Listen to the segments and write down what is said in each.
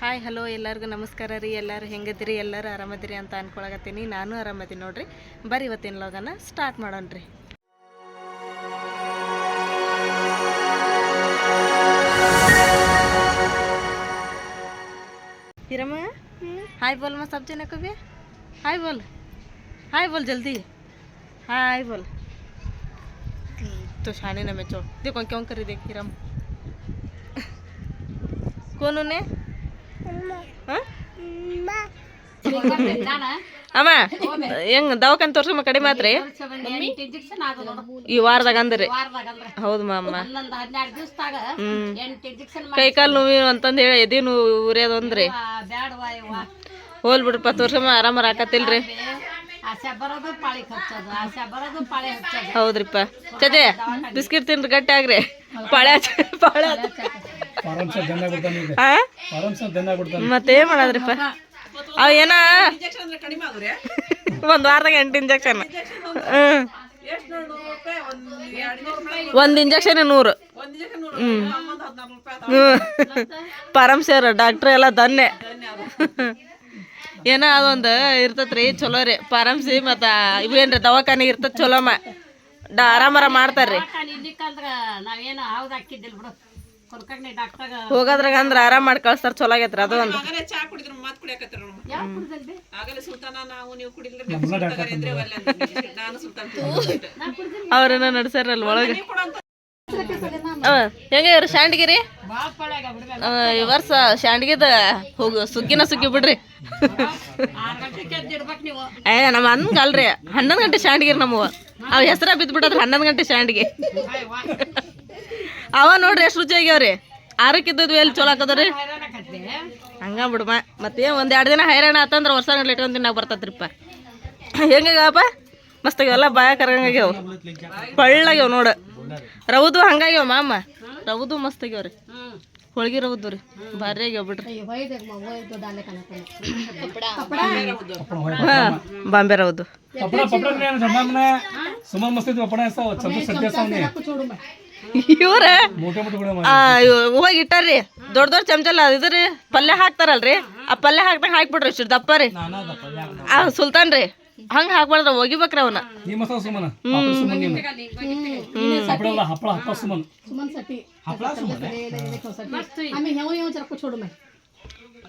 Hi hello ಎಲ್ಲರಿಗೂ ನಮಸ್ಕಾರ ರೀ ಎಲ್ಲರೂ ಹೆಂಗದಿರಿ ಎಲ್ಲರೂ ಆರಾಮದಿರಿ ಅಂತ ಅನ್ಕೊಳಕತ್ತೀನಿ ನಾನು ಆರಾಮದೀನಿ ನೋಡ್ರಿ ಬರ್ರಿ ಇವತ್ತಿನ ಲೋಗನ ಸ್ಟಾರ್ಟ್ ಮಾಡೋಣ ರೀ हिरमा हाय बोल मैं सब जने को भी हाय बोल हाय बोल जल्दी हाय बोल तो शाने ना मैं चोड़ देखो क्यों करी देख हिरम कौन उन्हें हाँ? ಅಮ್ಮ, ಹೆಂಗ್ ದವಾಖಾನೆ ತೋರ್ಸಮ್ಮ ಕಡಿಮೆ ಆತ್ರಿ ಈ ವಾರದಾಗ ಅಂದ್ರಿ. ಹೌದು ಮಾಮ. ಹನ್ನೊಂದು ಹನ್ನೆರಡು ದಿವಸದಾಗ ಹ್ಮ್. ಎಂಟು ಇಂಜೆಕ್ಷನ್ ಕೈ ಕಾಲು ನೋವಿ ಅಂತಂದು ಹೇಳಿ ಎದೇನು ಉರಿಯೋದು ಅಂದ್ರಿ. ಹೋಲ್ ಬಿಡ್ರಪ್ಪ ತೋರ್ಸಮ್ಮ ಆರಾಮ ಹಾಕತ್ತಿಲ್ರಿ ಹೌದ್ರಿಪ್ಪ. ಚದೇ ಬಿಸ್ಕಿಟ್ ತಿನ್ರಿ ಗಟ್ಟಿ ಆಗ್ರಿ. ಪಾಳೆ ಪಾಳೆ ಹಚ್ಚ. ಆರಾಮ್ ಸರ್ ದನ್ನ ಕೊಡ್ತಾನೆ ಈಗ. ಆ? ಆರಾಮ್ ಸರ್ ದನ್ನ ಕೊಡ್ತಾನೆ ಮತ್ತೆ ಏನ್ ಮಾಡೋದ್ರಿಪ್ಪ? ಅವ್ ಏನ? ಒಂದ್ ವಾರದಾಗ ಎಂಟು ಇಂಜೆಕ್ಷನ್ ಹ್ಮ್. ಒಂದ್ ಇಂಜೆಕ್ಷನ್ ನೂರು. ಹ್ಮ್. ಪರಮ್ ಸರ್ ಡಾಕ್ಟ್ರ್ ಎಲ್ಲ ದನ್ನೆ ಏನೋ ಅದೊಂದು ಇರ್ತತ್ರಿ ಚಲೋ ರೀ. ಪಾರಮ್ಸಿ ಮತ್ತ ಇವೇನ್ರಿ ದವಾಖಾನೆ ಇರ್ತದ ಚಲೋಮ. ಡ ಆರಾಮರ ಮಾಡ್ತಾರ್ರಿ. ದವಾಖಾನೆ ಇಲ್ಲಿಕ್ಕಂದ್ರ ನಾವೇನು ಹೌದು ಹಾಕಿದ್ದಿಲ್ಲ ಬಿಡು. ಹೋಗೋದ್ರಾಗ ಅಂದ್ರ ಆರಾಮ್ ಮಾಡಿ ಕಳ್ಸ್ತಾರ ಚಲೋ ಆಗೈತ್ರಿ ಅದು ಒಂದು. ಕುಡ್ದಿಲ್ಲ ಅವ್ರೇನ ನಡ್ಸಾರಲ್ಲ ಒಳಗೆ? ಹೆಂಗ ಇವ್ರ ಶಾಂಡ್ಗಿರಿ? ಈ ವರ್ಷ ಶಾಂಡ್ಗಿದ ಹೋಗು ಸುಗ್ಗಿನ ಸುಗ್ಗಿ ಬಿಡ್ರಿ. ಏ ನಮ್ಮ ಹಂಗ ಅಲ್ರಿ ಹನ್ನೊಂದು ಗಂಟೆ ಶಾಂಡ್ಗಿರಿ ನಮ್ಮವ ಅವ್ ಹೆಸರ ಬಿದ್ದು ಬಿಡದ್ರಿ ಹನ್ನೊಂದು ಗಂಟೆ ಶಾಂಡ್ಗಿ. ಅವ ನೋಡ್ರಿ ಎಷ್ಟು ರುಚಿ ಆಗ್ಯಾವ್ರಿ. ಆರಕ್ಕಿದ್ದದ್ವಿ ಎಲ್ಲಿ ಚಲೋ ಹಾಕದ್ರಿ. ಹಂಗ ಬಿಡಮ್ಮ ಮತ್ತೆ ಒಂದ್ ಎರಡು ದಿನ ಹೈರಾಣ ಆತಂದ್ರೆ ವರ್ಷ ಗಂಟ್ಲೆ ಇಟ್ಕೊಂಡ್ ತಿನ್ನಾಗ ಬರ್ತತ್ರಿಪ್ಪ. ಮಸ್ತ್ ಎಲ್ಲ ಬಾಯ ಕರಂಗಾಗ್ಯಾವ ಪಳ್ಳಾಗ್ಯಾವ ನೋಡ. ರವದು ಹಂಗಾಗ್ಯಾವ ಮಾಮ. ರವದು ಮಸ್ತ್ ಆಗ್ಯಾವ್ರಿ. ಹೋಳ್ಗಿ ರೌದು ರೀ. ಭಾರಿ ಆಗ್ಯಾವ ಬಿಡ್ರಿ. ಹಾ, ಬಾಂಬೆ ರೌದು ಇವ್ರ? ಹೋಗಿ ದೊಡ್ಡ ದೊಡ್ಡ ಚಮಚಲ್ಲ ಇದ್ರಿ ಪಲ್ಯ ಹಾಕ್ತಾರಲ್ರಿ. ಆ ಪಲ್ಯ ಹಾಕ್ದಂಗ ಹಾಕ್ಬಿಡ್ರಿ ಇಷ್ಟು ದಪ್ಪ ರೀ. ಆ ಸುಲ್ತಾನ್ ರೀ ಹಂಗ ಹಾಕ್ಬಾರ್ದ ಒಗಿಬೇಕ್ರಿ ಅವನ.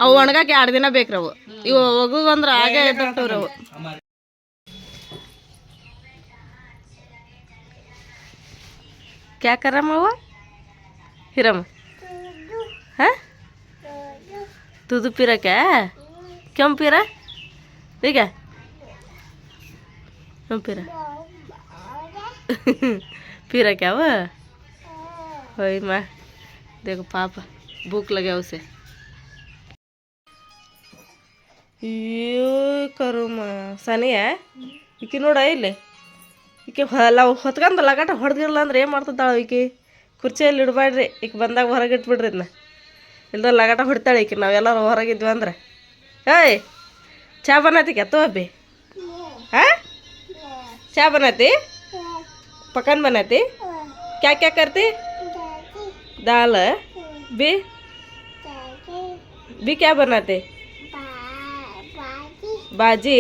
ಅವು ಒಣಗಾಕಿ ಎರಡು ದಿನ ಬೇಕ್ರಿ ಅವು. ಇವು ಹೋಗುದಂದ್ರ ಹಾಗೆ ಇದ್ದವು ಅವು. क्या कर रहा मवा हिरम हाँ दूध पी रहा क्या क्यों पी रहा ठीक है क्यों पी रहा पी रहा क्या वो होई माँ देखो पापा भूख लगे उसे ಅಯ್ಯೋ ಕರುಮ ಸನಿಯ ಈಕಿ ನೋಡ ಇಲ್ಲಿ ಈಕೆ ಹೊಲ ಹೊತ್ಕೊಂಡು ಲಗಾಟ ಹೊಡೆದಿರಲ್ಲ ಅಂದ್ರೆ ಏನು ಮಾಡ್ತಿದ್ದಾಳೆ ಈಕೆ? ಕುರ್ಚಿಯಲ್ಲಿ ಇಡಬೇಡ್ರಿ ಈಕೆ ಬಂದಾಗ ಹೊರಗೆ ಇಟ್ಬಿಡ್ರಿ ಇದನ್ನ ಇಲ್ಲ ಲಗಾಟ ಹೊಡಿತಾಳೆ ಈಕೆ ನಾವೆಲ್ಲರೂ ಹೊರಗಿದ್ವಿ ಅಂದ್ರೆ. ಏಯ್ ಚಾ ಬನ್ನತಿ ಅತ್ತು ಅಬ್ಬಿ? ಹಾಂ? ಚಾ ಬನ್ನತಿ ಪಕನ್ ಬನ್ನತಿ ಕ್ಯಾ ಕ್ಯಾ ಕರ್ತಿ? ದಾಲ್ ಬಿ? ಬಿ ಕ್ಯಾ ಬನ್ನತಿ ಬಾಜಿ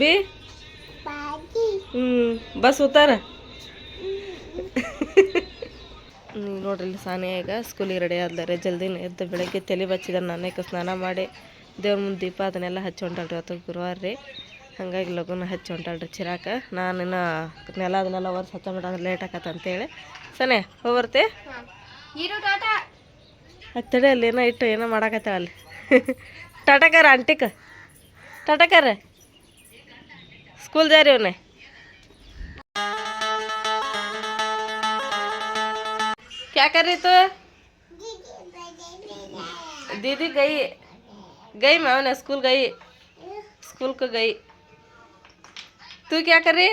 ಬಿ? ಹ್ಮ್ ಬಸ್ ಉತ್ತಾರ ನೋಡ್ರಿ ಸಾನಿಯಾ ಈಗ ಸ್ಕೂಲಿಗೆ ರೆಡಿ ಆದ್ಲಾರೆ ಜಲ್ದಿನ ಎದ್ದು ಬೆಳಗ್ಗೆ ತಲೆ ಬಚ್ಚಿದ ನಾನೇಕ ಸ್ನಾನ ಮಾಡಿ ದೇವ್ರ ಮುಂದೆ ದೀಪ ಅದನ್ನೆಲ್ಲ ಹಚ್ಚಿ ಹೊಂಟಾಳ್ರಿ ಅವತ್ತು ಗುರುವಾರ ರೀ. ಹಾಗಾಗಿ ಲಗುನ ಹಚ್ಚಿ ಹೊಂಟಾಳ್ರಿ ಚಿರಾಕ. ನಾನು ಇನ್ನು ನೆಲ ಅದನ್ನೆಲ್ಲ ಒರ್ಸ್ ಹಚ್ಚ ಮಾಡ ಲೇಟ್ ಆಕತ್ತ ಅಂತೇಳಿ. ಸನೆ ಹೋಗ್ಬರ್ತೆ? ಹತ್ತಡೆ ಅಲ್ಲಿ ಏನೋ ಇಟ್ಟು ಏನೋ ಮಾಡಾಕತ್ತಾಳ ಅಲ್ಲಿ. ಟಾಟಾಕಾರ ಆಂಟಿಕ. ಟಾಟಾಕಾರ ಸ್ಕೂಲ್ ಜಾರಿ ಅವನೇ. क्या कर रही तू दीदी गई गई मैं उन्हें स्कूल गई स्कूल को गई तू क्या कर रही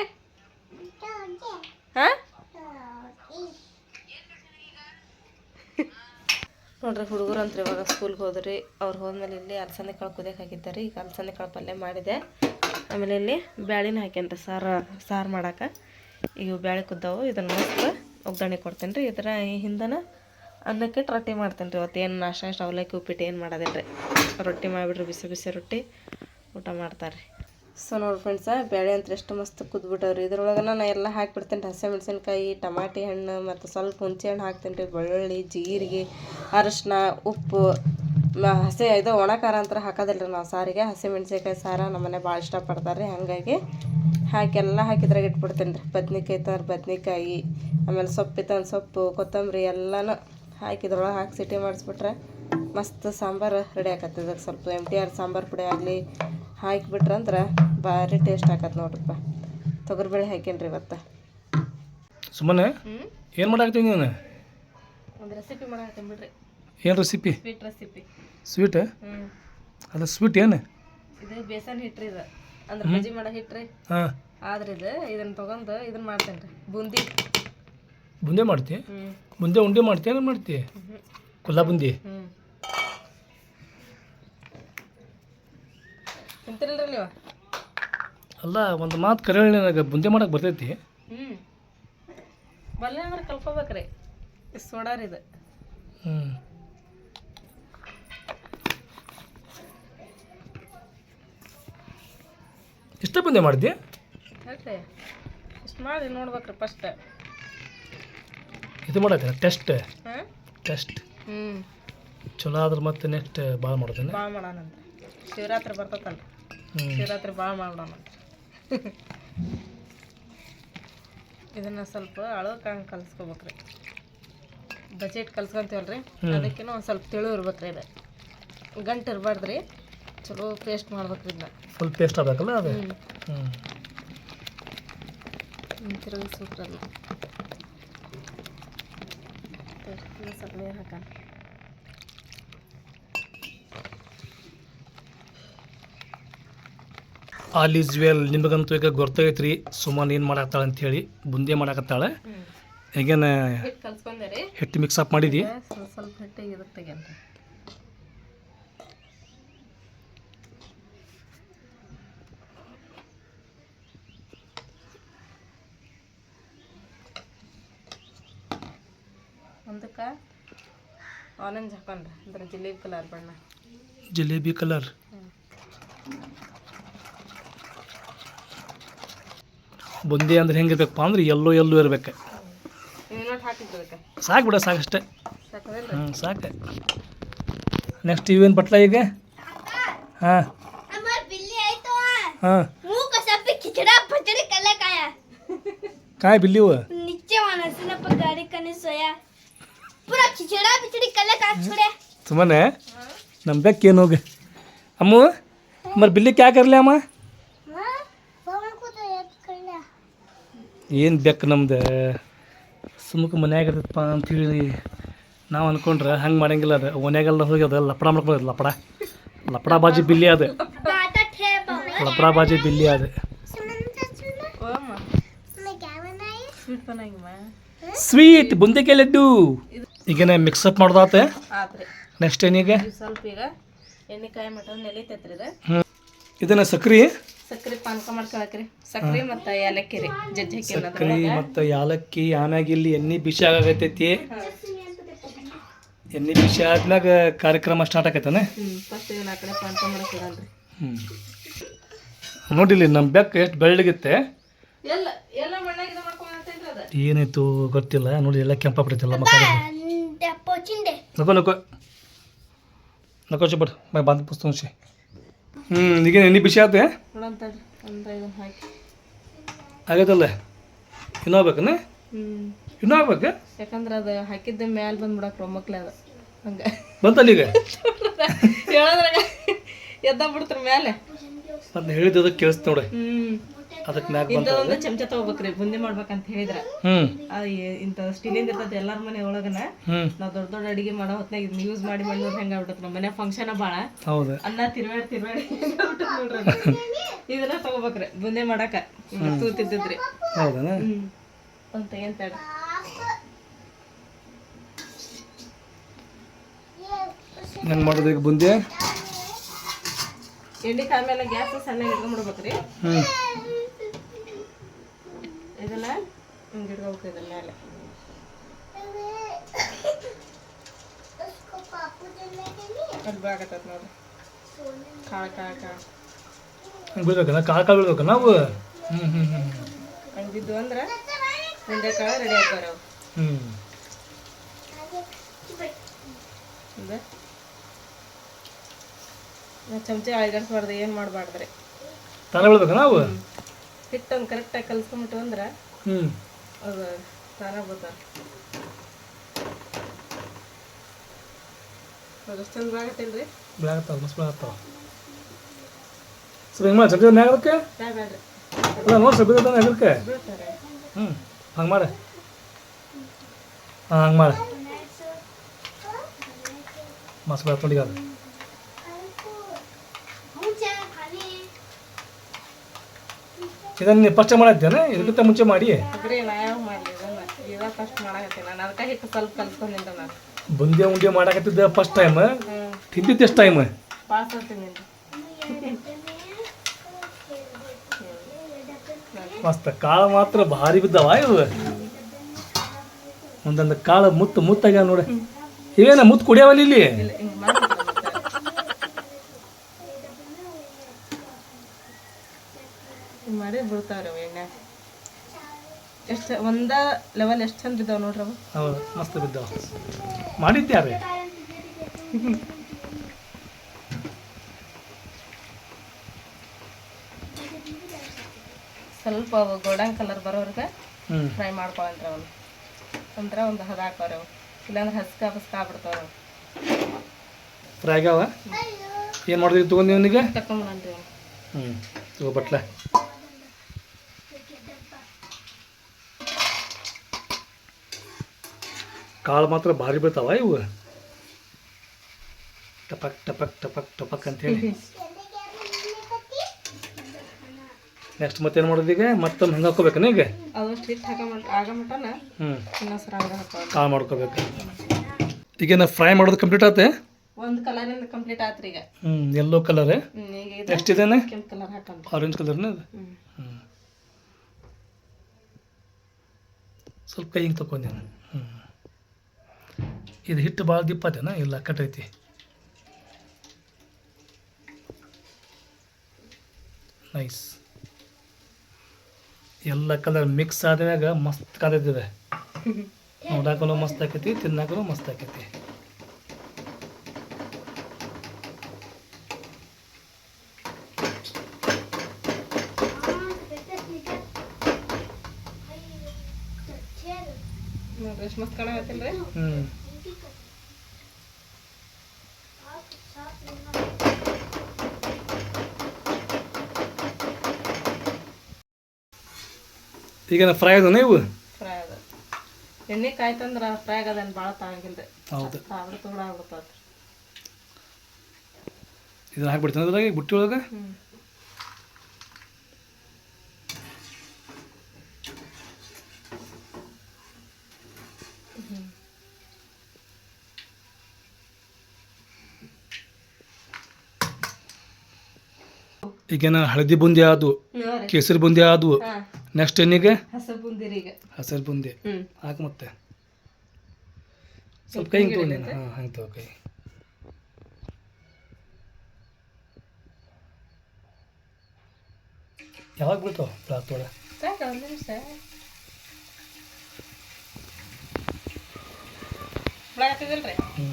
हाँ ನೋಡ್ರಿ ಹುಡುಗರು ಅಂತ ಇವಾಗ ಸ್ಕೂಲ್ಗೆ ಹೋದ್ರಿ ಅವ್ರು ಹೋದ್ಮೇಲೆ ಇಲ್ಲಿ ಅಲಸಂದೆ ಕಾಳು ಕುದಿಯಕ್ಕೆ ಹಾಕಿದ್ದಾರೆ ಈಗ ಅಲಸಂದೆ ಕಾಳು ಪಲ್ಯ ಮಾಡಿದೆ ಆಮೇಲೆ ಇಲ್ಲಿ ಬ್ಯಾಳಿನ ಹಾಕ್ಯನ್ರಿ ಸಾರು ಸಾರು ಮಾಡಕ್ಕೆ ಈಗ ಬ್ಯಾಳೆ ಕುದ್ದಾವು ಇದನ್ನು ಮಸ್ತ್ ಒಗ್ಗರಣೆ ಕೊಡ್ತೇನೆ ರೀ ಇದರ ಹಿಂದನ ಅನ್ನಕ್ಕೆ ರೊಟ್ಟಿ ಮಾಡ್ತೇನೆ ರೀ ಇವತ್ತು ಏನು ನಾಷ್ಟ ಇಷ್ಟ ಅವಲಕ್ಕಿ ಉಪ್ಪಿಟ್ಟು ಏನು ಮಾಡೋದಿಲ್ಲ ರೀ ರೊಟ್ಟಿ ಮಾಡಿಬಿಟ್ರೆ ಬಿಸಿ ಬಿಸಿ ರೊಟ್ಟಿ ಊಟ ಮಾಡ್ತಾರೆ ಸೊ ನೋಡಿ ಫ್ರೆಂಡ್ಸ ಬೇಳೆ ಅಂತ ಎಷ್ಟು ಮಸ್ತ್ ಕುದ್ಬಿಟ್ಟವ್ರಿ. ಇದ್ರೊಳಗೆ ನಾನು ಎಲ್ಲ ಹಾಕಿಬಿಡ್ತೇನೆ ರೀ ಹಸಿಮೆಣ್ಸಿನ್ಕಾಯಿ, ಟಮಾಟಿ ಹಣ್ಣು, ಮತ್ತು ಸ್ವಲ್ಪ ಹುಣಸೆ ಹಣ್ಣು ಹಾಕ್ತೇನೆ ರೀ ಬೆಳ್ಳುಳ್ಳಿ, ಜೀರಿಗೆ, ಅರಿಶಿನ, ಉಪ್ಪು ಮ ಹಸಿ ಇದು ಒಣ ಖಾರ ಅಂತ ಹಾಕೋದಿಲ್ಲ ರೀ ನಾವು ಸಾರಿಗೆ. ಹಸಿಮೆಣ್ಸಿನ್ಕಾಯಿ ಸಾರ ನಮ್ಮನೆ ಭಾಳ ಇಷ್ಟಪಡ್ತಾರೆ ರೀ ಹಾಗಾಗಿ ಹಾಕಿ ಎಲ್ಲ ಹಾಕಿದ್ರಾಗ ಇಟ್ಬಿಡ್ತೀನಿ ರೀ. ಬದ್ನಿಕಾಯಿ ತಂದ್ರೆ ಬದ್ನಿಕಾಯಿ ಆಮೇಲೆ ಸೊಪ್ಪು ತಂದು ಸೊಪ್ಪು ಕೊತ್ತಂಬರಿ ಎಲ್ಲನೂ ಹಾಕಿದ್ರೊಳಗೆ ಹಾಕಿ ಸಿಟಿ ಮಾಡಿಸ್ಬಿಟ್ರೆ ಮಸ್ತ್ ಸಾಂಬಾರು ರೆಡಿ ಆಕತ್ತೆ ಇದಕ್ಕೆ ಸ್ವಲ್ಪ ಎಂ ಟಿ ಆರ್ ಸಾಂಬಾರು ಪುಡಿ ಆಗಲಿ ಹಾಕಿಬಿಟ್ರಂದ್ರೆ ಭಾರಿ ಟೇಸ್ಟ್ ಆಕತ್ತೆ ನೋಡ್ರಪ್ಪ. ತೊಗರಿಬೇಳೆ ಹಾಕೇನಿ ರೀ ಇವತ್ತು? ಸುಮ್ಮನೆ ಏನು ಮಾಡಾಕ್ತೀನಿ ನೀನು? ಒಂದು ರೆಸಿಪಿ ಮಾಡಾಕತ್ತೀನಿ ಬಿಡ್ರಿ. ಏನು ರೆಸಿಪಿ ಸ್ವೀಟ್ ರೆಸಿಪಿ ಸ್ವೀಟ್ ಹ್ಞೂ ಅದು ಸ್ವೀಟ್ ಏನು? ಇದು ಬೇಸನ್ ಹಿಟ್ರಿ ಇದು. ಅಂದ್ರೆ ಬಜ್ಜಿ ಮಾಡೋ ಹಿಟ್ರಿ. ಹಾಂ. ಆದ್ರೆ ಇದು ಇದನ್ನ ತಗೊಂಡು ಇದನ್ನ ಮಾಡ್ತೇನೆ ರೀ. ಬೂಂದಿ. ಬುಂದೆ ಮಾಡ್ತಿ? ಹ್ಞೂ ಬುಂದೆ ಉಂಡೆ ಮಾಡ್ತಿ ಏನು ಮಾಡ್ತಿ? ಕುಲ್ಲ ಬುಂದಿ? ಹ್ಞೂ ತಿಂತಿರಲ್ರಿ ನೀವು? ಅಲ್ಲ ಒಂದು ಮಾತು ಕರೆ ಹೇಳಿ ನನಗೆ. ಬುಂದೆ ಮಾಡಕ್ಕೆ ಬರ್ತೈತಿ. ಹ್ಞೂ ಬಲ್ಲೆ ಅಂದ್ರೆ ಕಲ್ಕೋಬೇಕ್ರಿ. ಸೋಡಾ ರೀ ಇದು. ಹ್ಞೂ ಇಷ್ಟ ಬಂದೆ ಹೇಳ್ರಿ ಇಷ್ಟು ಮಾಡಿ ನೋಡ್ಬೇಕ್ರಿ ಫಸ್ಟ್ ಇದು ಮಾಡ ಟೆಸ್ಟ್ ಹಾಂ? ಟೆಸ್ಟ್ ಹ್ಞೂ ಚಲೋ ಆದ್ರೆ ಮತ್ತೆ ನೆಕ್ಸ್ಟ್ ಭಾಳ ಮಾಡ್ತೇನೆ ಭಾಳ ಮಾಡೋಣಂತ ಶಿವರಾತ್ರಿ ಬರ್ತೈತಲ್ಲ. ಶಿವರಾತ್ರಿ ಭಾಳ ಮಾಡೋಣ ಇದನ್ನು ಸ್ವಲ್ಪ ಅಳೋಕಂಗೆ ಕಲಿಸ್ಕೋಬೇಕ್ರಿ. ಬಜೆಟ್ ಕಲ್ಸ್ಕೊಂತೀವಲ್ರಿ? ಅದಕ್ಕಿಂತ ಒಂದು ಸ್ವಲ್ಪ ತಿಳು ಇರ್ಬೇಕ್ರಿ ಇದು. ಗಂಟು ಇರಬಾರ್ದ್ರಿ. ಚಲೋ ಪೇಸ್ಟ್ ಮಾಡ್ಬೇಕು ಇದನ್ನ ಫುಲ್ ಪೇಸ್ಟ್ ಆಗಬೇಕಲ್ಲ ಅದು? ಹ್ಞೂ ಹ್ಞೂ ಸೂಪರ್ ಅಲ್ಲ. ಸ್ವಲ್ಪ ನೀರು ಹಾಕೋಣ ಆಲ್ ಈಸ್ ವೆಲ್ ನಿಮಗಂತೂ ಈಗ ಗೊತ್ತಾಗೈತ್ರಿ ಸುಮ್ಮನೆ ಏನು ಮಾಡಾಕ್ತಾಳೆ ಹೇಳಿ ಬುಂದಿ ಮಾಡಾಕತ್ತಾಳೆ. ಈಗೇನು ಹಿಟ್ಟು ಮಿಕ್ಸ್ ಅಪ್ ಮಾಡಿದಿ ಸ್ವಲ್ಪ ಸ್ವಲ್ಪ ಹಿಟ್ಟಿಗೆ ಇದಕ್ಕೆ ತೆಗಿಯನ್ರಿ ಒಂದಕ್ಕೆ ಆರೆಂಜ್ ಹಾಕೊಂಡ್ರಿ ಅಂದ್ರೆ ಜಿಲೇಬಿ ಕಲರ್ ಬಣ್ಣ. ಜಿಲೇಬಿ ಕಲರ್. ಬುಂದಿ ಅಂದ್ರೆ ಹೆಂಗಿರ್ಬೇಕಪ್ಪ ಅಂದ್ರೆ ಎಲ್ಲೋ ಎಲ್ಲೋ ಇರ್ಬೇಕು. ಇವೆಲ್ಲ ಹಾಕಿದ್ಬೇಕು ಸಾಕು ಬಿಡ ಸಾಕಷ್ಟೇ ಸಾಕದಲ್ಲ ಹ್ಞೂ ಸಾಕು. ನೆಕ್ಸ್ಟ್ ಇವೇನು ಬಟ್ಲ ಈಗ? ಹಾಂ. ಹಾಂ. ಕಾಯಿ ಬಿಲ್ಲಿವು? ಸುಮ್ಮನೆ ನಮ್ಮ ಬೆಕ್ಕೇನು ಹೋಗಿ. ಅಮ್ಮ ಮರ ಬಿಲ್ಲಿಕ್ಕೆ ಯಾಕೆ ಅಮ್ಮ? ಏನು ಬೆಕ್ಕು ನಮ್ದು? ಸುಮ್ಮಕ ಮನ್ಯಾಗ ಇರ್ತಪ್ಪ ಅಂತೇಳಿ ನಾವು ಅಂದ್ಕೊಂಡ್ರೆ ಹಂಗೆ ಮಾಡಂಗಿಲ್ಲ ಅದು. ಮನ್ಯಾಗೆಲ್ಲ ಹೋಗಿ ಅದು ಲಪಡ ಮಾಡ್ಕೊಂಡು ಲಪಡ. ಲಪಡ ಬಾಜಿ ಬಿಲ್ಲಿ ಅದು. ಲಪಡ ಬಾಜಿ ಬಿಲ್ಲಿ ಅದು. ಸ್ವೀಟ್ ಬುಂದಿ ಈಗೇನೆ ಮಿಕ್ಸಪ್ ಮಾಡ್ದಾತೆ. ನೆಕ್ಸ್ಟ್ ಏನೀಗ ಸ್ವಲ್ಪ ಈಗ ಎಣ್ಣೆಕಾಯಿ ಮಟನ್ ನೆಲಿತೈತ್ರಿ ಇದು ಇದನ್ನ ಸಕ್ರಿ ಸಕ್ರಿ ಪಾನಕ ಮಾಡ್ಕೊಳಕ್ರಿ ಸಕ್ರಿ ಮತ್ತು ಏಲಕ್ಕಿ ರೀ ಜಜ್ಜಿ ಸಕ್ರಿ ಮತ್ತು ಯಾಲಕ್ಕಿ ಆಮ್ಯಾಗ ಇಲ್ಲಿ ಎಣ್ಣೆ ಬಿಸಿ ಆಗತೈತಿ ಎಣ್ಣೆ ಬಿಸಿ ಆದ್ಮ್ಯಾಗ ಕಾರ್ಯಕ್ರಮ ಸ್ಟಾರ್ಟ್ ಆಗತ್ತೇನೆ ಫಸ್ಟ್ ಇದನ್ನ ಆ ಕಡೆ ಪಾನಕ ಮಾಡ್ಕೊಡಲ್ರಿ ಹ್ಞೂ ನೋಡಿಲಿ ನಮ್ಮ ಬೆಕ್ಕ ಎಷ್ಟು ಬೆಳ್ಳಗಿತ್ತೆ ಎಲ್ಲ ಎಲ್ಲ ಮಣ್ಣಾಗ ಏನಾಯ್ತು ಗೊತ್ತಿಲ್ಲ ನೋಡಿ ಎಲ್ಲ ಕೆಂಪಾಗ್ಬಿಟ್ಟೈತಿಲ್ಲ ಮಕ್ಕಳು ನಕೋ ನಕೋ ನಕೋ ಬಿಡ್ ಮೈ ಬಾಂಧ ಪುಸ್ತಕ ಹ್ಞೂ ಈಗ ಎಣ್ಣೆ ಬಿಸಿ ಆತ? ಆಗತ್ತಲ್ಲ? ಇನ್ನೂ ಆಗ್ಬೇಕನ್ನ ಹ್ಞೂ ಇನ್ನೂ ಆಗ್ಬೇಕು? ಯಾಕಂದ್ರೆ ಅದು ಹಾಕಿದ್ದ ಮ್ಯಾಲೆ ಬಂದ್ಬಿಡಕ್ಕೆ ರೊಮ್ಮಕ್ಲೆ ಅದ. ಹಂಗೆ. ಬಂತಲ್ಲ ಈಗ ಹೇಳಿದ್ರಾಗ ಎದ್ದ ಬಿಡ್ತಾರ ಮ್ಯಾಲೆ. ಅದನ್ನ ಹೇಳಿದ ಕೇಳಿಸ್ತ ನೋಡಿ. ಹ್ಞೂ ಅದಕ್ಕೆ ಮ್ಯಾಗ ಇಂತ ಒಂದು ಚಮಚ ತಗೋಬೇಕ್ರಿ ಬುಂದಿ ಮಾಡ್ಬೇಕಂತ ಹೇಳಿದ್ರ. ಹ್ಮ್. ಇಂತ ಸ್ಟೀಲಿಂದ ಇರ್ತೈತೆ ಎಲ್ಲಾರ ಮನೆ ಒಳಗನ. ನಾವ್ ದೊಡ್ಡ ದೊಡ್ಡ ಅಡಿಗೆ ಮಾಡೋ ಹೊತ್ನಾಗ ಇದನ್ನ ಯೂಸ್ ಮಾಡಿ ಮಾಡಿ ಹೆಂಗ ಆಗ್ಬಿಟ್ಟೈತೆ ನಮ್ಮ ಮನೆ ಫಂಕ್ಷನ್ ಬಾಳ. ಹೌದು. ಅನ್ನ ತಿರ್ವಾಡಿ ತಿರ್ವಾಡಿ ನೋಡ್ರಿ ಇದನ್ನ ತಗೋಬೇಕ್ರಿ ಬುಂದಿ ಮಾಡಾಕ. ಹಿಂಗ ತೂತಿದ್ದಿದ್ರಿ. ಹೌದನ? ಅಂತ ಏನ್ ತಡ. ಹೆಂಗ್ ಮಾಡೋದು ಈಗ ಬುಂದಿ? ಎಣ್ಣೆ ಕಾಮೇಲೆ ಗ್ಯಾಸ್ ಸಣ್ಣಗೆ ಇಟ್ಕೊಂಡ್ಬಿಡ್ಬೇಕ್ರಿ ಹ್ಞೂ ಇದನ್ನ ಹಿಂಗೆ ಇದ್ರ ಮೇಲೆ. ಬಾಗತ್ತದ ನೋಡ್ರಿ. ಕಾಳು ಕಾಳು ಕಾಳು ಬೀಳ್ಬೇಕಲ್ಲ ಕಾಳು ಕಾಳು ಬೀಳ್ಬೇಕು ನಾವು? ಹ್ಞೂ ಹ್ಞೂ ಹ್ಞೂ ಹಂಗೆ ಬಿದ್ದು ಅಂದ್ರೆ ಮುಂದೆ ಕಾಳು ರೆಡಿ ಅವು ಹ್ಞೂ ಚಮಚ ಅಳಿಗಡಿಸ್ಬಾರ್ದು ಏನು ಮಾಡಬಾರ್ದ್ರಿ? ತಾನೇ ಬೀಳ್ಬೇಕು ನಾವು? ಹಿಟ್ಟೊಂದು ಕರೆಕ್ಟಾಗಿ ಕಲ್ಸ್ಕೊಂಬಿಟ್ಟು ಅಂದ್ರೆ ಹ್ಞೂ ಅದು ತಾನ ಬರ್ತಾರ ಮಸ್ತ್ ಸ್ವಲ್ಪ ಹಿಂಗೆ ಮಾಡಿ ಸಬ್ಜಿ ಮ್ಯಾಗ ಅದಕ್ಕೆ? ಅಲ್ಲ ನೋಡಿ ಸಬ್ಜಿ ಹ್ಞೂ ಹಂಗೆ ಮಾಡ. ಹಾಂ ಹಂಗೆ ಮಾಡ. ಮಸ್ತ್ ಬೆಳಗ್ಗೆ ತೊಂಡಿಗೆ ಅದು? ಇದನ್ನು ಫಸ್ಟ್ ಮಾಡಿದ್ದೇನೆ ಇದಕ್ಕಿಂತ ಮುಂಚೆ ಮಾಡಿ. ಬುಂದಿ ಉಂಡಿ ಮಾಡಾಕತ್ತಿದ್ದೆ ಫಸ್ಟ್ ಟೈಮ್ ತಿಂದಿದ್ದು ಎಷ್ಟು ಟೈಮ್ ಮಸ್ತ್. ಕಾಳು ಮಾತ್ರ ಭಾರಿ ಬಿದ್ದಾವ ಇವು. ಒಂದೊಂದು ಕಾಳು ಮುತ್ತು ಮುತ್ತಾಗ್ಯಾವ ನೋಡಿ. ಇವೇನ ಮುತ್ತು ಕುಡಿಯವಲ್ಲ ಇಲ್ಲಿ ಇಲ್ಲ ಹಿಂಗೆ ಮಾಡ್ಬೇಕು ಮತ್ತೆ ಹಿಂಗೆ ಮಾಡಿ ಬಿಡ್ತಾವ್ರಿ ಅವು ಎಣ್ಣೆ. ಎಷ್ಟು ಒಂದ ಲೆವೆಲ್ ಎಷ್ಟು ಚಂದ ಬಿದ್ದಾವ ನೋಡ್ರಿ ಅವು? ಹೌದು ಮಸ್ತ್ ಬಿದ್ದಾವ. ಮಾಡಿದ್ಯಾರೆ ಸ್ವಲ್ಪ ಅವು ಗೋಲ್ಡನ್ ಕಲರ್ ಬರೋರ್ಗೆ ಫ್ರೈ ಮಾಡ್ಕೊಳಂತ್ರಿ ಅವನು ಅಂದ್ರೆ ಒಂದು ಹದ ಹಾಕೋರಿ ಅವು. ಇಲ್ಲಾಂದ್ರೆ ಹಸ್ಕ ಹಸ್ಕ ಆಗ್ಬಿಡ್ತಾವ ಅವು. ಫ್ರೈ ಆಗ್ಯಾವ ಏನು ಮಾಡಿದ್ರಿ ತೊಗೊಂಡು ಇವನಿಗೆ ತಗೊಂಡ್ರಿ ಹ್ಞೂ ತಗೋ ಬಟ್ಲೆ. ಕಾಳು ಮಾತ್ರ ಭಾರಿ ಬೀಳ್ತಾವ ಇವು. ಟಪಕ್ ಟಪಕ್ ಟಪಕ್ ಟಪಕ್ ಅಂತೇಳಿ. ನೆಕ್ಸ್ಟ್ ಮತ್ತೇನು ಮಾಡೋದು ಈಗ? ಮತ್ತೊಮ್ಮೆ ಹೆಂಗೆ ಹಾಕೋಬೇಕನ ಈಗ ಕಾಳು ಮಾಡ್ಕೋಬೇಕು. ಈಗ ನಾ ಫ್ರೈ ಮಾಡೋದು ಕಂಪ್ಲೀಟ್ ಆತೆ? ಒಂದು ಕಲರಿಂದ ಕಂಪ್ಲೀಟ್ ಆತ್ರಿ ಈಗ ಹ್ಮ್ ಎಲ್ಲೋ ಕಲರ್ ಇದು ನೆಕ್ಸ್ಟ್ ಇದೇನೆ? ಕೆಂಪು ಕಲರ್ ಆರೆಂಜ್ ಕಲರ್ನ ಅದು ಸ್ವಲ್ಪ ಕೈ ಹಿಂಗೆ ತಗೊಂಡೆ ಹ್ಞೂ ಇದು ಹಿಟ್ಟು ಭಾಳ ದಿಪ್ಪತ್ತೇನ ಇಲ್ಲ ಕಟ್ಟೈತಿ ನೈಸ್ ಎಲ್ಲ ಕಲರ್ ಮಿಕ್ಸ್ ಆದ್ಮ್ಯಾಗ ಮಸ್ತ್ ಕಾದೈತಿದೆ ನೋಡಾಕೂ ಮಸ್ತ್ ಆಕೈತಿ ತಿನ್ನಾಕೂ ಮಸ್ತ್ ಆಕೈತಿ ಮಸ್ತ್ ಎಷ್ಟು ನಾ ಹ್ಞೂ ಈಗ ಫ್ರೈ ಅದನ ಇವು? ಫ್ರೈ ಅದ. ಎಣ್ಣೆ ಕಾಯ್ತಂದ್ರೆ ಫ್ರೈ ಆಗದೇನು ಭಾಳ ತಾಗಂಗಿಲ್ಲ ಹೌದು. ತಾಗ್ರ ತಗೊಳ ಆಗ್ಬಿಡ್ತದ ಇದನ್ನ ಹಾಕ್ಬಿಡ್ತೀನಿ ಅದ್ರಾಗ ಬುಟ್ಟಿ ಒಳಗೆ ಹ್ಞೂ ಈಗೇನ ಹಳದಿ ಬುಂದಿ ಆದವು ಕೇಸರಿ ಬುಂದಿ ಆದವು ನೆಕ್ಸ್ಟ್ ಏನಿಗೆ? ಹಸರು ಬುಂದಿರಿ ಈಗ. ಹಸಿರು ಬುಂದಿ. ಹ್ಞೂ ಮತ್ತೆ. ಸ್ವಲ್ಪ ಕೈ ಹಿಂಗೆ ತೊಗೊಂಡು ಹಾಂ ಹಂಗೆ ತಗೋ ಕೈ. ಯಾವಾಗ ಬೀಳ್ತಾವ ಒಂದು ನಿಮಿಷ. ಹ್ಞೂ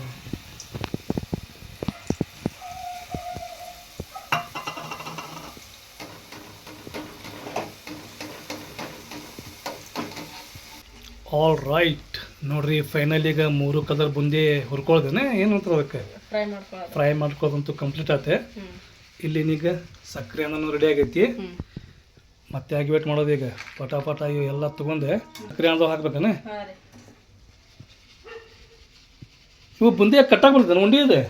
ಆಲ್ ರೈಟ್ ನೋಡ್ರಿ ಫೈನಲ್ ಈಗ ಮೂರು ಕಲರ್ ಬುಂದಿ ಹುರ್ಕೊಳ್ದೇನೆ. ಏನು ಅಂತ ಅದಕ್ಕೆ? ಫ್ರೈ ಮಾಡ್ಕೊಳ್ಳೋದು. ಫ್ರೈ ಮಾಡ್ಕೊಳ್ಳೋದಂತೂ ಕಂಪ್ಲೀಟ್ ಆತೆ. ಹ್ಞೂ ಇಲ್ಲಿ ಈಗ ಸಕ್ಕರೆ ಅನ್ನನೂ ರೆಡಿ ಆಗೈತಿ. ಮತ್ತೆ ಆಗಿ ಮಾಡೋದು ಈಗ. ಪಟ ಪಟ ಇವು ಎಲ್ಲ ತಗೊಂಡೆ. ಸಕ್ಕರೆ ಅನ್ನೋದು ಹಾಕ್ಬೇಕನೆ? ಇವು ಬುಂದಿ ಕಟ್ಟಾಗಿ ಬರ್ತದೆ ಉಂಡಿ ಇದೆ?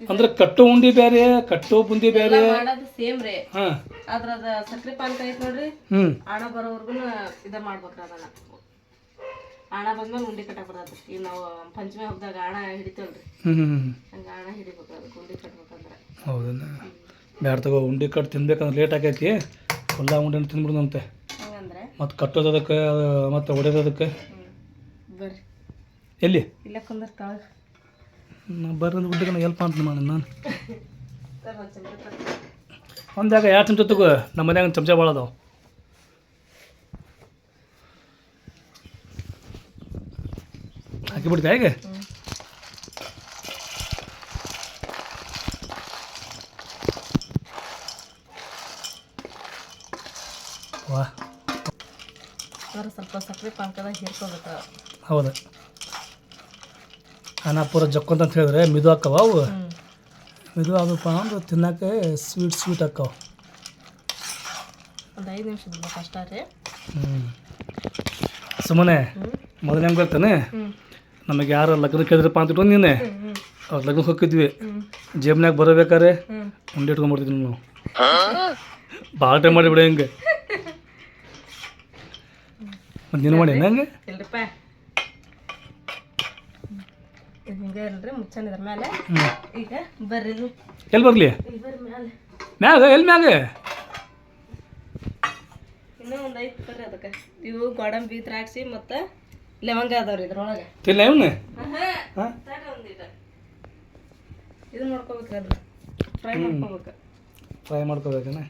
ಅಂದ್ರೆ ಕಟ್ಟೋ ಉಂಡಿ ಬೇರೆ ಕಟ್ಟೋ ಬುಂದಿ ಬೇರೆ. ಮಾಡೋದು ಸೇಮ್ ರೀ. ಹಾಂ. ಆದ್ರ ಅದ ಸಕ್ರಿ ಪಾನಕ ಐತ್ ನೋಡ್ರಿ. ಹ್ಞೂ ಆಣ ಬರೋವರ್ಗು ಇದ ಮಾಡ್ಬೇಕ್ರಿ ಅದನ್ನ. ಆಣ ಬಂದ್ಮೇಲೆ ಉಂಡಿ ಕಟ್ಟಕ್ ಬರ್ತೈತಿ ಈಗ ನಾವು ಪಂಚಮಿ ಹಬ್ಬದಾಗ ಆಣ ಹಿಡಿತೇವಲ್ರಿ ಹ್ಞೂ ಹಂಗ ಆಣ ಹಿಡಿಬೇಕು ಅದಕ್ಕೆ ಉಂಡಿ ಕಟ್ಬೇಕಂದ್ರೆ. ಹೌದನ್ನ ಬ್ಯಾಡ ತಗೋ ಉಂಡಿ ಕಟ್ಟು ತಿನ್ಬೇಕಂದ್ರೆ ಲೇಟ್ ಆಗೈತಿ ಎಲ್ಲ ಉಂಡಿನ ತಿನ್ಬಿಡ್ದಂತೆ ಹಂಗಂದ್ರೆ? ಮತ್ತೆ ಕಟ್ಟೋದು ಅದಕ್ಕೆ ಅದು ಮತ್ತು ಹೊಡೆಯೋದು ಅದಕ್ಕೆ. ಹ್ಞೂ ಬರ್ರಿ. ಎಲ್ಲಿ? ಇಲ್ಲ ಕುಂದ್ರ ತಾಳಗ ನಾ ಬರ್ರಿ ಉದ್ದಕ್ಕೆ ಎಲ್ಪ ಅಂತ ಮಾಡಿ ನಾನು. ಒಂದಾಗ ಎರಡು ಚಮಚ ತಗೋ ನಮ್ಮ ಮನ್ಯಾಗ ಚಮಚ ಭಾಳ ಅದಾವ. ಹಾಕಿಬಿಡ್ತಾ ಹೇಗೆ? ವಾ. ಸ್ವಲ್ಪ ಸಕ್ಕರೆ ಪಾಕದಾಗ ಹೀರ್ಕೋಬೇಕು. ಹೌದು. ಅನ್ನ ಪೂರ ಜಕ್ಕೊಂತ ಅಂತ ಹೇಳಿದ್ರೆ ಮಿದು ಅಕ್ಕವ ಅವು. ಮಿದು ಆಗಪ್ಪ ಅಂದ್ರೆ ತಿನ್ನಕ್ಕೆ ಸ್ವೀಟ್ ಸ್ವೀಟ್ ಒಂದು ಐದು ರೀ. ಹ್ಞೂ ಸುಮ್ಮನೆ ಮೊದಲು ಹೆಂಗೆ ಗೊತ್ತಾನೆ ನಮಗೆ ಯಾರು ಲಗ್ನ ಕೇಳಿದ್ರಪ್ಪ ಅಂತ ಇಟ್ಕೊಂಡು ನೀನೆ ಅವ್ರ ಲಗ್ನಕ್ಕೆ ಹೋಗಿದ್ವಿ. ಜೇಬ್ನಾಗ ಬರಬೇಕಾರೆ? ಉಂಡಿ ಉಂಡೆ ಇಟ್ಕೊಂಡ್ಬಿಡ್ತಿದ್ವಿ ನಾವು. ಭಾಳ ಟೈಮ್ ಮಾಡಿಬಿಡಿ ಹೆಂಗೆ. ಮತ್ತು ನೀನು ಮಾಡಿ ಹೆಂಗೆ? ಇಲ್ರಿ ಮುಚ್ಚನ್ ಇದ್ರ ಮೇಲೆ. ಈಗ ಬರ್ರಿ ಎಲ್ಲಿ ಬರಲಿ? ಇಲ್ಲಿ ಮ್ಯಾಗ ಎಲ್ಲಿ ಮ್ಯಾಗ? ಇನ್ನೂ ಒಂದು ಐದು ಬರ್ರಿ ಅದಕ್ಕೆ. ಇವು ಗೋಡಂಬಿ ದ್ರಾಕ್ಷಿ ಮತ್ತು ಲವಂಗ ಅದಾವ್ರಿ ಇದ್ರೊಳಗೆ. ತಿನ್ನ ಇವನ್ನ ಇದು. ಮಾಡ್ಕೋಬೇಕ್ರಿ ಅದು ಫ್ರೈ ಮಾಡ್ಕೋಬೇಕು. ಫ್ರೈ ಮಾಡ್ಕೋಬೇಕನ?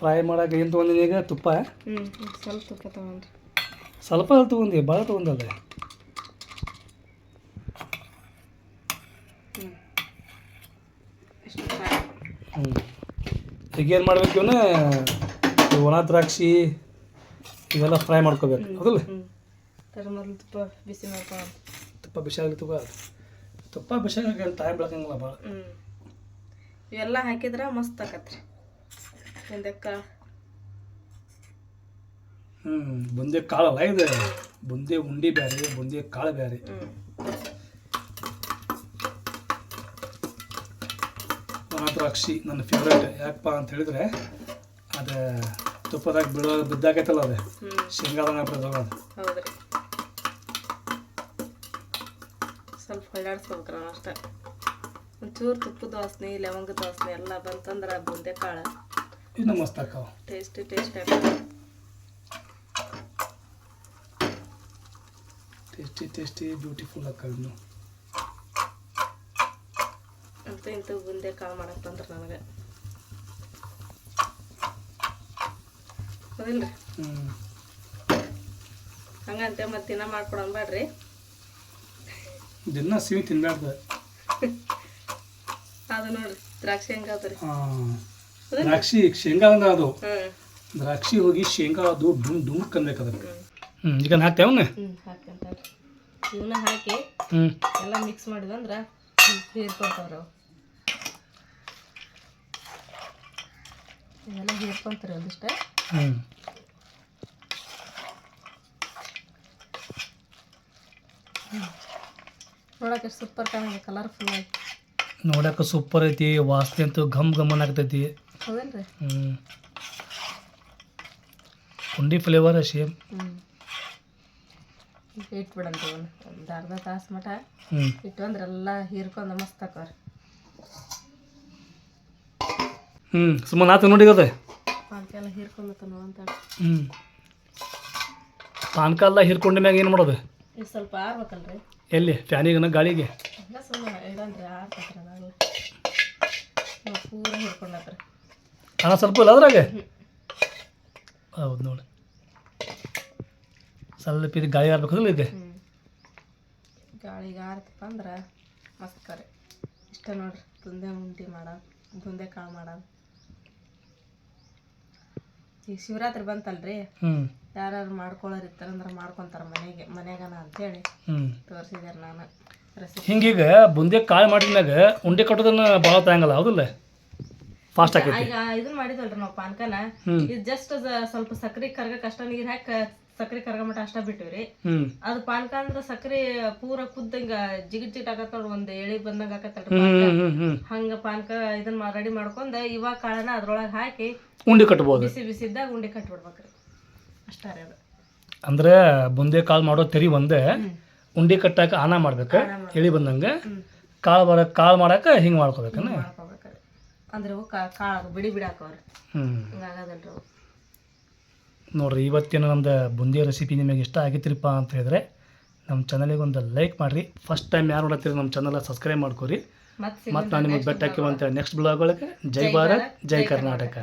ಫ್ರೈ ಮಾಡಕ್ಕೆ ಏನು ತೊಗೊಂಡಿನಿ ಈಗ? ತುಪ್ಪ? ಹ್ಞೂ ಸ್ವಲ್ಪ ತುಪ್ಪ ತಗೊಂಡ್ರಿ. ಸ್ವಲ್ಪ ತೊಗೊಂಡಿ ಭಾಳ ತೊಗೊಂಡಲ್ಲ ಹ್ಞೂ ಇಷ್ಟು ಫ್ರೈ ಹ್ಞೂ ಈಗ ಏನು ಮಾಡ್ಬೇಕು ಇವನ್ನ? ಒಣ ದ್ರಾಕ್ಷಿ ಇವೆಲ್ಲ ಫ್ರೈ ಮಾಡ್ಕೋಬೇಕು. ಹೌದಲ್ಲ? ತುಪ್ಪ ಬಿಸಿ ತುಪ್ಪ ಬಿಸಿ ಆಗಲಿ ತುಪ್ಪ. ತುಪ್ಪ ಬಿಸಿ ಆಗಲಿ ಟೈಮ್ ಬೆಳಕಂಗಿಲ್ಲ ಭಾಳ ಇವೆಲ್ಲ ಹಾಕಿದ್ರೆ ಮಸ್ತ್ ಆಕತ್ರಿ. ಹಿಂದಕ್ಕ ಹ್ಞೂ ಬುಂದೆ ಕಾಳಲ್ಲ ಇದು. ಬುಂದೆ ಉಂಡಿ ಬೇರೆ ಬುಂದೆ ಕಾಳು ಬೇರೆ ದ್ರಾಕ್ಷಿ ನನ್ನ ಫೇವ್ರೇಟ್ ಯಾಕಪ್ಪ ಅಂತ ಹೇಳಿದ್ರೆ ಅದು ತುಪ್ಪದಾಗ ಬೀಳೋ ಬಿದ್ದಾಗೈತಲ್ಲ ಅದೇ. ಶೇಂಗಾ ಶೇಂಗಾದಂಗೆ ಅದು. ಹೌದ್ರಿ. ಸ್ವಲ್ಪ ಹೊಳ್ಳಾಡ್ಸ್ಕೊಬೇಕ್ರ ಅಷ್ಟೇ. ಒಂಚೂರು ತುಪ್ಪದ ವಾಸನೆ ಲವಂಗದ ವಾಸನೆ ಎಲ್ಲ ಬಂತಂದ್ರೆ ಬುಂದೆ ಕಾಳು. ಇನ್ನು ಮಸ್ತ್ ಟೇಸ್ಟಿ ಟೇಸ್ಟ್ ಆಗ್ತದೆ ಟೇಸ್ಟಿ ಟೇಸ್ಟಿ ಬ್ಯೂಟಿಫುಲ್ ಆಕಾವ ಇನ್ನು. ಅಂತ ಇಂಥವು ಬುಂದೆ ಕಾಳು ಮಾಡಕ್ಕೆ ಬಂದ್ರೆ ನನಗೆ. ಹೌದಿಲ್ರಿ? ಹ್ಞೂ ಹಂಗಂತೆ ಮತ್ತೆ ದಿನ ಮಾಡ್ಕೊಡೋಣ ಬೇಡ್ರಿ ದಿನ ಸಿಹಿ ತಿನ್ಬಾರ್ದು ಅದು ನೋಡ್ರಿ ದ್ರಾಕ್ಷಿ ಹೆಂಗಾದ್ರಿ ದ್ರಾಕ್ಷಿ ಶೇಂಗಾ ಅಂದ್ರೆ ಅದು. ದ್ರಾಕ್ಷಿ ಹೋಗಿ ಶೇಂಗಾ ಅದು ಡುಮ್ ಡುಮ್ ಕನ್ಬೇಕು ಅದಕ್ಕೆ. ಹ್ಞೂ ಈಗ ಹಾಕ್ತೇವನ್ನ ಹ್ಞೂ ಹಾಕ್ಯಂತ ಇವನ್ನ ಹಾಕಿ ಹ್ಞೂ ಎಲ್ಲ ಮಿಕ್ಸ್ ಮಾಡಿದಂದ್ರೆ ಹೀರ್ಕೊತಾವ್ರಿ ಅವು ಇವೆಲ್ಲ ಹೇರ್ಕೊಂತೀರಿ ಒಂದಿಷ್ಟು? ಹ್ಞೂ ನೋಡಕ್ಕೆ ಸೂಪರ್ ಕಾಣಿದೆ ಕಲರ್ಫುಲ್ ಆಗಿ. ನೋಡಕ್ಕೆ ಸೂಪರ್ ಐತಿ ವಾಸನೆ ಅಂತೂ ಘಮ್ ಘಮನ್ ಆಗ್ತೈತಿ. ಹೌದೇನ್ರಿ? ಹ್ಞೂ ಪುಂಡಿ ಫ್ಲೇವರ್ ಸೇಮ್ ಹ್ಞೂ ಇಟ್ಬಿಡಂತ ಒಂದು ಅರ್ಧ ತಾಸು ಮಟ ಹ್ಞೂ ಇಟ್ಟು ಅಂದ್ರೆ ಎಲ್ಲ ಹೀರ್ಕೊಂಡು ಮಸ್ತ್ ಹಾಕೋರಿ ಹ್ಞೂ ಸುಮ್ಮನೆ ಆತು ನೋಡಿ ಅದೇ ಪಾನ್ಕೆಲ್ಲ ಹೀರ್ಕೊಂಡತ್ತ ಅಂತ ಹ್ಞೂ ಪಾನ್ಕಾಲ ಹಿರ್ಕೊಂಡ ಮ್ಯಾಗ ಏನು ಮಾಡೋದು? ಸ್ವಲ್ಪ ಆರ್ಬೇಕಲ್ರಿ. ಎಲ್ಲಿ? ಫ್ಯಾನಿಗನ ಗಾಳಿಗೆ? ಎಲ್ಲ ಸುಮ್ಮನೆ ಇಡನ್ರಿ ಆರ್ತೈತ್ರಿ ಅದಾಗಲ್ಲ ನಾವು ಪೂರ ಹಿರ್ಕೊಂಡತ್ರಿ. ಹಣ ಸ್ವಲ್ಪ ಇಲ್ಲ ಅದ್ರಾಗೆ? ಹೌದು ನೋಡಿ. ಸ್ವಲ್ಪ ಇದು ಗಾಳಿ ಆರ್ಬೇಕಲ್ಲ ಇದೆ. ಗಾಳಿಗೆ ಆರ್ತಪ್ಪ ಅಂದ್ರೆ ಮಸ್ತ್ ಕರೆ. ಇಷ್ಟ ನೋಡ್ರಿ ತುಂದೆ ಉಂಡಿ ಮಾಡ ತುಂದೆ ಕಾಳು ಮಾಡೋದು ಈಗ ಶಿವರಾತ್ರಿ ಬಂತಲ್ರಿ? ಯಾರ್ಯಾರ ಯಾರು ಮಾಡ್ಕೊಳ್ಳೋರು ಇರ್ತಾರಂದ್ರೆ ಮಾಡ್ಕೊಂತಾರ ಮನೆಗೆ ಮನೆಗನ ಅಂತೇಳಿ ತೋರಿಸಿದಾರೆ ನಾನು. ರೆಸಿಪಿ. ಹಿಂಗೀಗ ಬುಂದಿ ಕಾಳು ಮಾಡಿದ್ಮ್ಯಾಗ ಉಂಡೆ ಕಟ್ಟೋದನ್ನ ಭಾಳ ತಾಯಂಗಲ್ಲ ಹೌದಲ್ಲ? ಫಾಸ್ಟ್ ಆಕೈತಿ. ಈಗ ಇದನ್ನ ಮಾಡಿದ್ವಲ್ರಿ ನಾವು ಪಾನ್ಕನ. ಇದು ಜಸ್ಟ್ ಸ್ವಲ್ಪ ಸಕ್ಕರೆ ಕರ್ಗಕ್ಕೆ ಅಷ್ಟ ನೀರು ಹಾಕಿ ಸಕ್ರೆ ಕರ್ಗಮಟ ಅಷ್ಟ ಬಿಟ್ಟಿವ್ರಿ. ಅದು ಪಾನಕ ಅಂದ್ರ ಸಕ್ರೆ ಪೂರ ಕುದ್ದಂಗ ಜಿಗಿಟ್ ಜಿಟ್ ಆಗತ್ತ ನೋಡ್ರಿ ಒಂದ್ ಎಳಿ ಬಂದಂಗ ಆಕತ್ತಲ್ರಿ ಹಂಗ ಪಾನಕ ಇದನ್ನ ರೆಡಿ ಮಾಡ್ಕೊಂಡ್ ಇವಾಗ ಕಾಳನ ಅದ್ರೊಳಗ ಹಾಕಿ ಉಂಡಿ ಕಟ್ಬೋದು. ಬಿಸಿ ಬಿಸಿದ್ದಾಗ ಉಂಡೆ ಕಟ್ಬಿಡ್ಬೇಕ್ರಿ. ಅಷ್ಟ ರೀ ಅದು. ಅಂದ್ರೆ ಬುಂದೆ ಕಾಳು ಮಾಡೋ ತೆರಿ ಒಂದೇ ಉಂಡಿ ಕಟ್ಟಾಕ ಆನ ಮಾಡ್ಬೇಕು ಎಳಿ ಬಂದಂಗ. ಕಾಳು ಬರ ಕಾಳು ಮಾಡಾಕ ಹಿಂಗೆ ಮಾಡ್ಕೋಬೇಕನ್ನ ಅಂದ್ರೆ ಕಾಳು ಬಿಡಿ ಬಿಡಿ ಹಾಕೋರಿ ಹ್ಞೂ ಹಿಂಗಾಗದಲ್ರಿ ನೋಡ್ರಿ ಇವತ್ತಿನ ನಮ್ದು ಬುಂದಿ ರೆಸಿಪಿ ನಿಮಗೆ ಇಷ್ಟ ಆಗಿತ್ತಿರಪ್ಪ ಅಂತ ಹೇಳಿದ್ರೆ ನಮ್ಮ ಚಾನಲಿಗೆ ಒಂದು ಲೈಕ್ ಮಾಡಿರಿ. ಫಸ್ಟ್ ಟೈಮ್ ಯಾರು ನೋಡತ್ತೀರಿ ನಮ್ಮ ಚಾನಲ್ ಸಬ್ಸ್ಕ್ರೈಬ್ ಮಾಡ್ಕೊರಿ. ಮತ್ತೆ ಮತ್ತು ನಾನು ನಿಮಗೆ ಬೆಟ್ಟ ಹಾಕಿವಂತ ನೆಕ್ಸ್ಟ್ ಬ್ಲಾಗ್ ಒಳಗೆ. ಜೈ ಭಾರತ್ ಜೈ ಕರ್ನಾಟಕ.